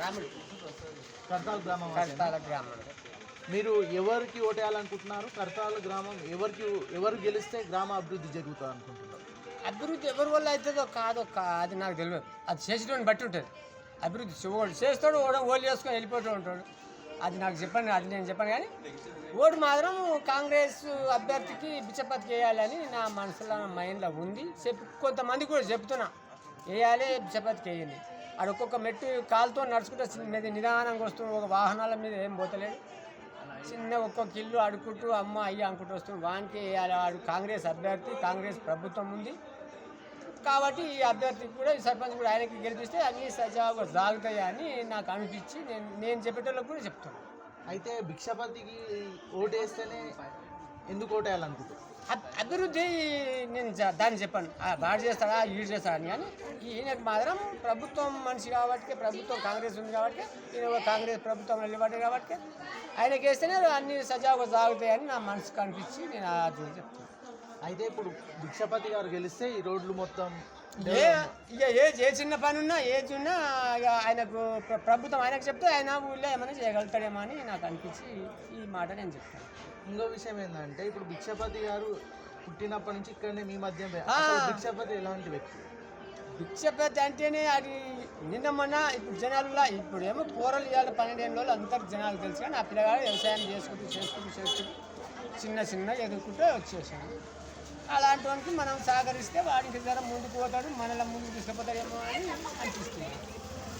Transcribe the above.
రాముడు. కర్తాల్ గ్రామం గ్రామం. మీరు ఎవరికి ఓటేయాలనుకుంటున్నారు? కర్తాల్ గ్రామం ఎవరికి ఎవరు గెలిస్తే గ్రామ అభివృద్ధి జరుగుతుంది అనుకుంటున్నారు? అభివృద్ధి ఎవరి వల్ల అవుతుందో కాదో అది నాకు తెలియదు. అది చేసేటోని బట్టి ఉంటుంది. అభివృద్ధి ఒకడు చేస్తాడు ఓడ ఓళ్ళు చేసుకొని వెళ్ళిపోతూ ఉంటాడు. అది నాకు చెప్పండి అది నేను చెప్పాను కానీ ఓటు మాత్రం కాంగ్రెస్ అభ్యర్థికి బిచ్చపతికి వేయాలని నా మనసులో మైండ్లో ఉంది. చెప్పి కొంతమంది కూడా చెప్తున్నా. వేయాలి బిచ్చపతికి వేయండి. ఆడ ఒక్కొక్క మెట్టు కాలుతో నడుచుకుంటే మీద నిదానంగా వస్తుంది ఒక వాహనాల మీద ఏం పోతలేదు. చిన్న ఒక్కొక్క ఇల్లు అడుకుంటూ అమ్మ అయ్య అనుకుంటూ వస్తుంది వానికి ఆడు కాంగ్రెస్ అభ్యర్థి కాంగ్రెస్ ప్రభుత్వం ఉంది. కాబట్టి ఈ అభ్యర్థికి కూడా ఈ సర్పంచ్ కూడా ఆయనకి గెలిపిస్తే అన్ని సజావుగా సాగుతాయి అని నాకు అనిపించి నేను నేను చెప్పేటోళ్ళకి కూడా చెప్తాను అయితే భిక్షపతికి ఓటేస్తేనే ఎందుకు ఓటేయాలనుకుంటున్నారు? అభివృద్ధి నేను దాన్ని చెప్పాను ఆ, చేస్తాడా యూజ్ చేస్తాడా అని. కానీ ఈయనకు మాత్రం ప్రభుత్వం మనిషి కాబట్టి ప్రభుత్వం కాంగ్రెస్ ఉంది కాబట్టి ఈయన ఒక కాంగ్రెస్ ప్రభుత్వం నిలబడ్డాడు కాబట్టి ఆయనకి వేస్తేనే అన్ని సజావుగా సాగుతాయని నా మనసుకు అనిపించి నేను అది చెప్తాను అయితే ఇప్పుడు భిక్షపతి గారు గెలిస్తే ఈ రోడ్లు మొత్తం ఏ ఇక ఏ ఏ చిన్న పని ఉన్నా ఏది ఉన్నా ఇక ఆయనకు ప్ర- ప్రభుత్వం ఆయనకు చెప్తే ఆయన ఊళ్ళో ఏమైనా చేయగలుగుతాడేమో అని నాకు అనిపించి ఈ మాట నేను చెప్తాను. ఇంకో విషయం ఏంటంటే ఇప్పుడు భిక్షపతి గారు పుట్టినప్పటి నుంచి ఇక్కడనే మీ మధ్య భిక్షపతి ఎలాంటి వ్యక్తి? భిక్షపతి అంటేనే అది నిన్న మొన్న ఇప్పుడు జనాలలో ఇప్పుడు ఏమో కూరలు ఇవ్వాలి పన్నెండేళ్ళ రోజులు అందరు జనాలు తెలుసు కానీ ఆ పిల్లగాడు వ్యవసాయం చేసుకుంటూ చేసుకుంటూ చేసుకుంటూ చిన్న చిన్న ఎదుర్కొంటూ వచ్చేసాడు. అలాంటి వానికి మనం సహకరిస్తే వాడికి జర ముందుకు పోతాడు మనల్ని ముందుకు తీసుకుపోతాడేమో అని అనిపిస్తుంది.